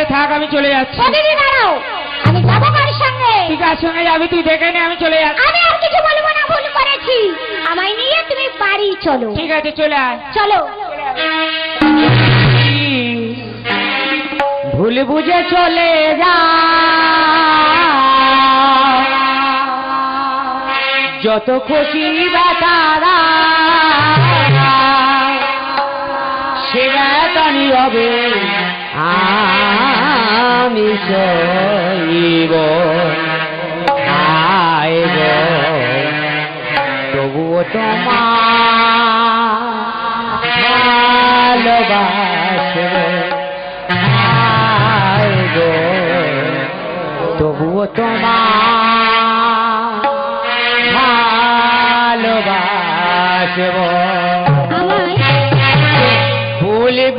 বাইরে থাক আমি চলে যাচ্ছি। ঠিক আছে সঙ্গে যাবি তুই দেখে নে আমি চলে যাচ্ছি। আমায় নিয়ে তুমি বাড়ি চলো। ঠিক আছে চলে আয়। চলো। ভুল বুঝে চলে যা। যত খুশি বেতারা সে নিয়ে হবে। আমি সইব আইব তবুও তোমার ভালোবাসব আইব তবুও তোমার ভালোবাসব। ভুলব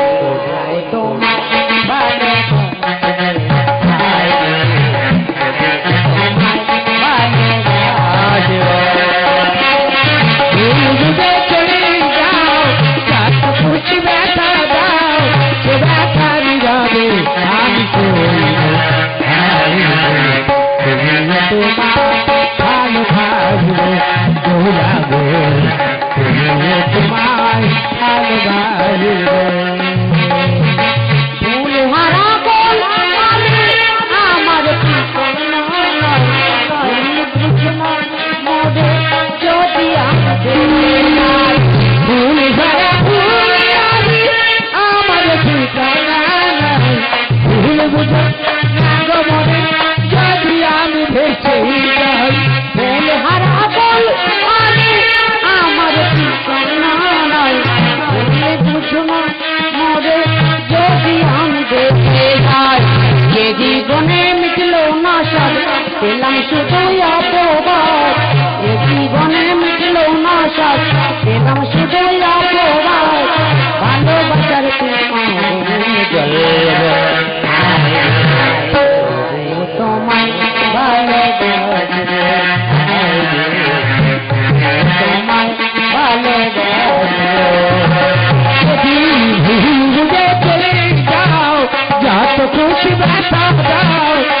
भाई পেলাম শুধু অপবাদ এ জীবনে মিটল না সাথ পেলাম শুধু অপবাদ ভালোবাসার তোমার खुश बैठा जाओ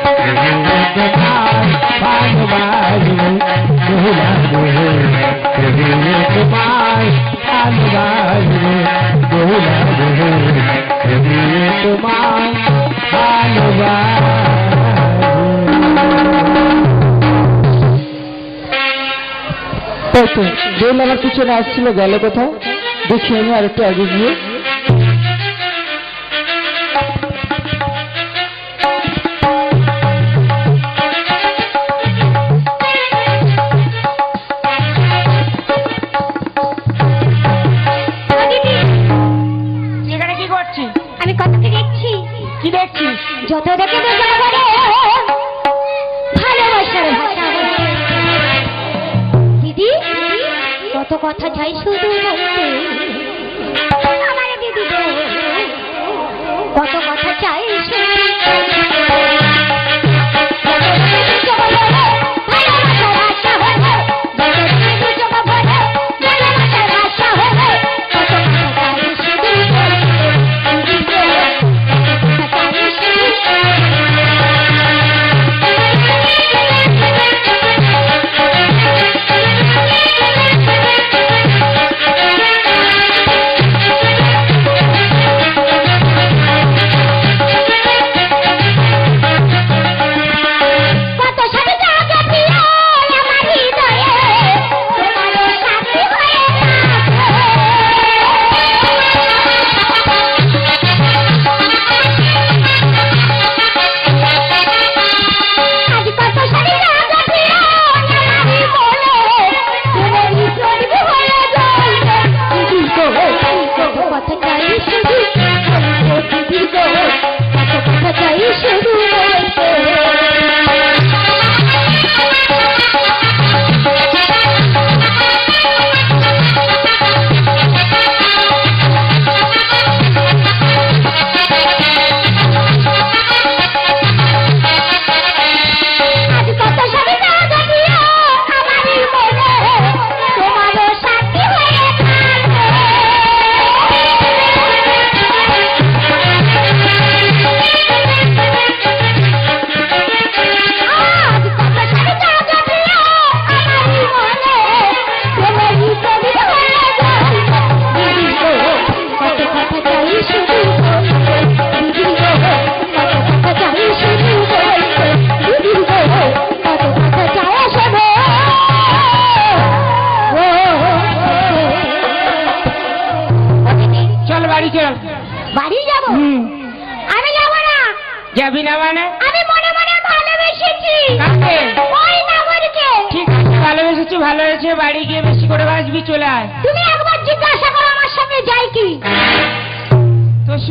তো বেল আমার পিছনে আসছিল গেল কোথাও? দেখি আমি আর একটু আগে গিয়ে। এখানে কি করছিস আমি কতকে দেখছি। কি দেখছিস? যত দেখে কত কথা চাই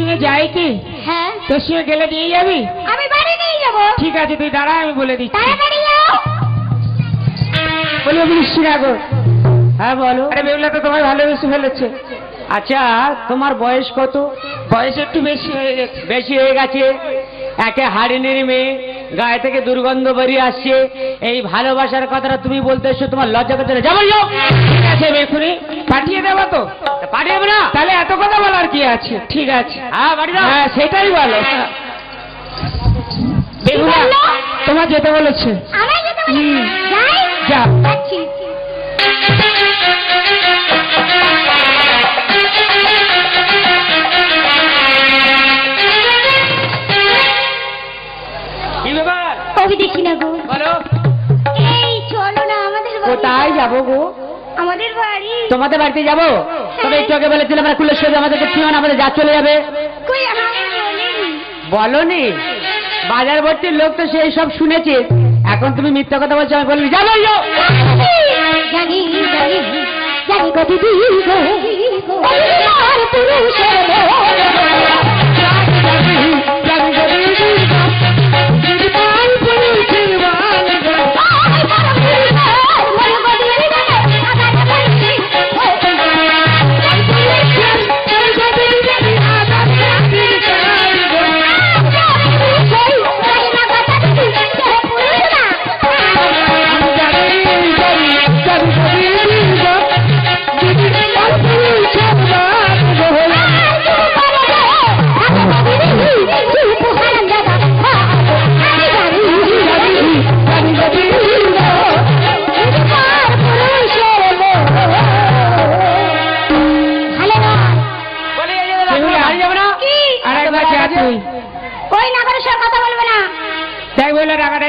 সঙ্গে যাই কি? হ্যাঁ। তোর সঙ্গে গেলে নিয়ে যাবি? আমি বাড়ি নিয়ে যাব। ঠিক আছে তুই দাঁড়া আমি বলে দিচ্ছি। তাড়াতাড়ি যাও। রাখো হ্যাঁ বলো। আরে বেউলা তো তোমায় ভালোবেসে ফেলেছে। আচ্ছা তোমার বয়স কত? বয়স একটু বেশি হয়ে গেছে। বেশি হয়ে গেছে? একে হাড়িনের মেয়ে গায়ে থেকে দুর্গন্ধ বেরিয়ে আসছে। এই ভালোবাসার কথাটা তুমি বলতে এসো তোমার লজ্জা করতে যাব যাও ঠিক আছে এক্ষুনি পাঠিয়ে দেবো তো? পাঠিয়ে দেবো না? তাহলে এত কথা বলার কি আছে? ঠিক আছে। হ্যাঁ হ্যাঁ সেটাই বলো। তোমার যেতে বলেছে। আমি যাব গো। আমাদের বাড়ি। তোমাদের বাড়িতে যাব? তবে একটু আগে বলেছিলাম আমরা কুলের সঙ্গে আমাদেরকে ছিল না আমাদের যা চলে যাবে। বলিনি? বাজার ভর্তির লোক তো সেই সব শুনেছে। এখন তুমি মিথ্যা কথা বলছো আমি বলবি জানি জানি জানি গো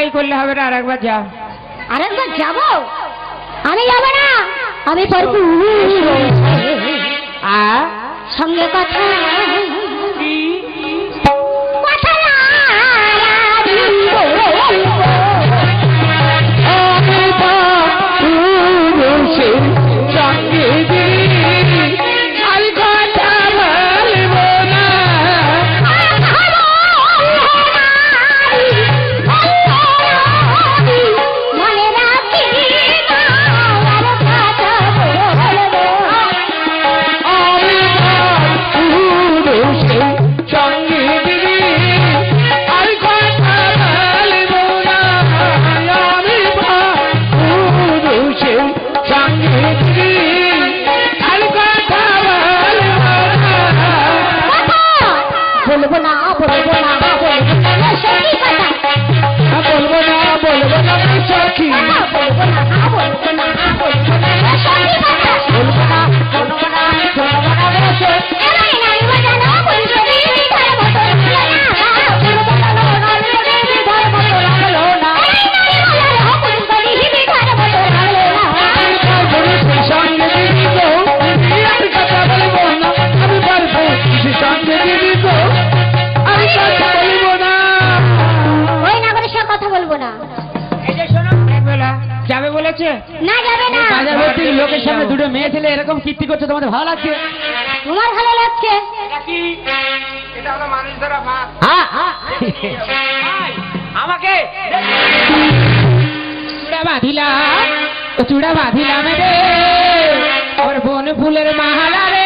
এই করলে হবে না আরেকবার যা আরেকবার যাব? আমি যাব না। আমি সঙ্গে কথা। তোমাদের ভালো লাগছে? তোমার ভালো লাগছে? হ্যাঁ। আমাকে চূড়া বাঁধিলাম চূড়া বাঁধিলাম রে আমার বন ফুলের মাহালা রে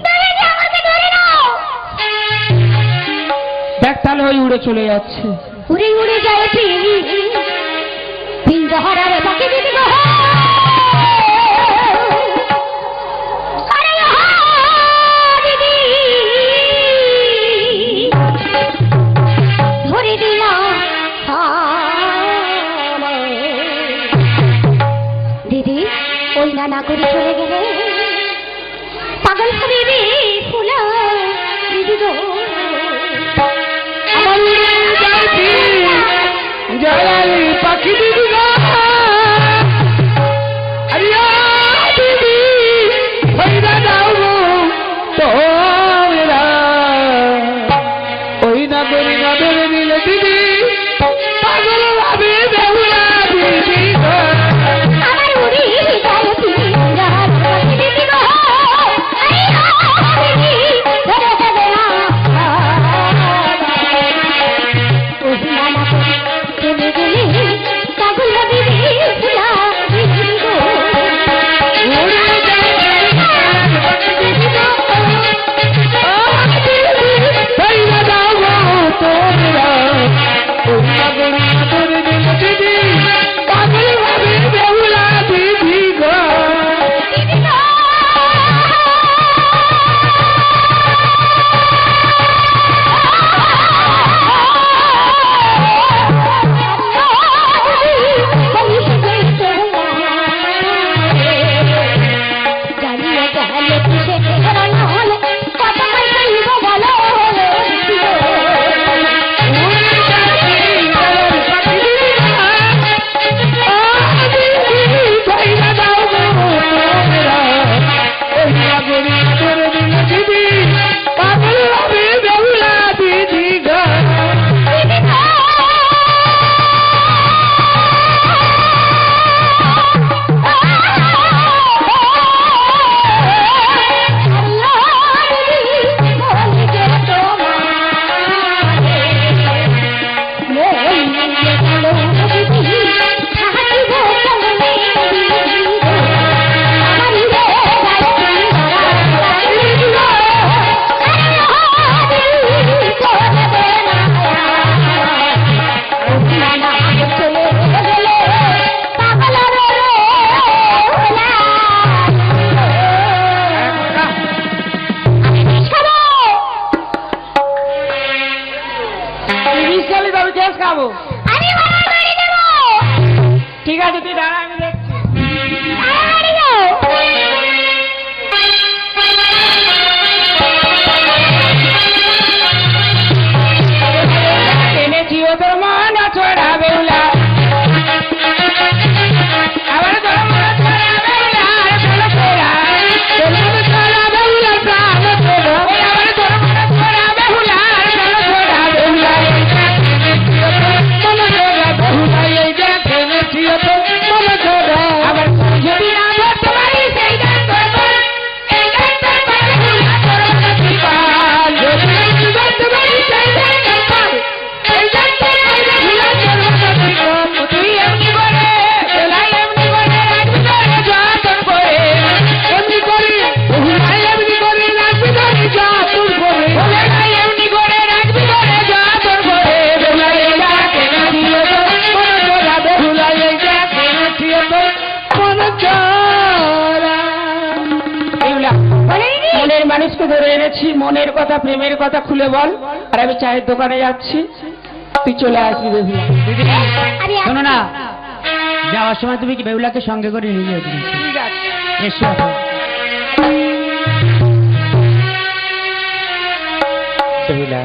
একটা হয়ে উড়ে চলে যাচ্ছে। উড়ে উড়ে যাচ্ছে। মনের মানুষকে ধরে এনেছি মনের কথা প্রেমের কথা খুলে বল। আর আমি চায়ের দোকানে যাচ্ছি। তুই চলে আসবি আরে শোনো না যাওয়ার সময় তুমি কি বেহুলাকে সঙ্গে করে নিয়ে যাবে? ঠিক আছে। এসো। বেহুলা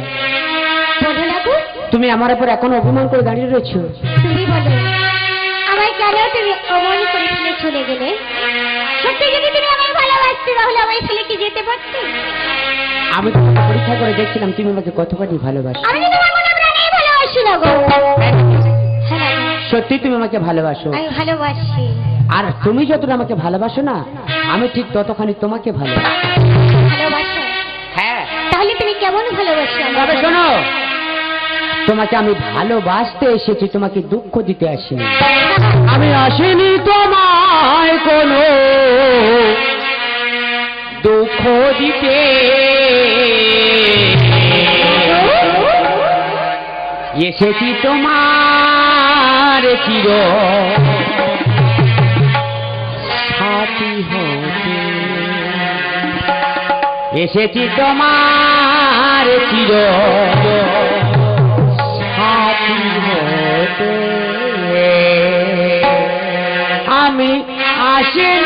তুমি আমার উপর এখন অভিমান করে দাঁড়িয়ে রয়েছো? তুমি বলো আমায় কেন তুমি অমন করে চলে গেলে? সত্যি যদি তুমি ভালোবাসতে তাহলে আমায় ফেলে কি যেতে পারতে? আমি তোমাকে পরীক্ষা করে দেখছিলাম তুমি আমাকে কতখানি ভালোবাসো। আমি তো তোমার মনে প্রাণেই ভালোবাসি না গো। হ্যাঁ। সত্যি তুমি আমাকে ভালোবাসো? আমি ভালোবাসি। আর তুমি যতটা আমাকে ভালোবাসো না আমি ঠিক ততখানি তোমাকে ভালোবাসি। ভালোবাসো? হ্যাঁ। তাহলে তুমি কেমন ভালোবাসো? তবে শোনো তোমাকে আমি ভালোবাসতে এসেছি তোমাকে দুঃখ দিতে আসিনি। আমি আসিনি তোমায় কোনো। দুঃখ দিতে এসেছি তোমার চির সাথী এসেছি তোমার চির আমি আসিনি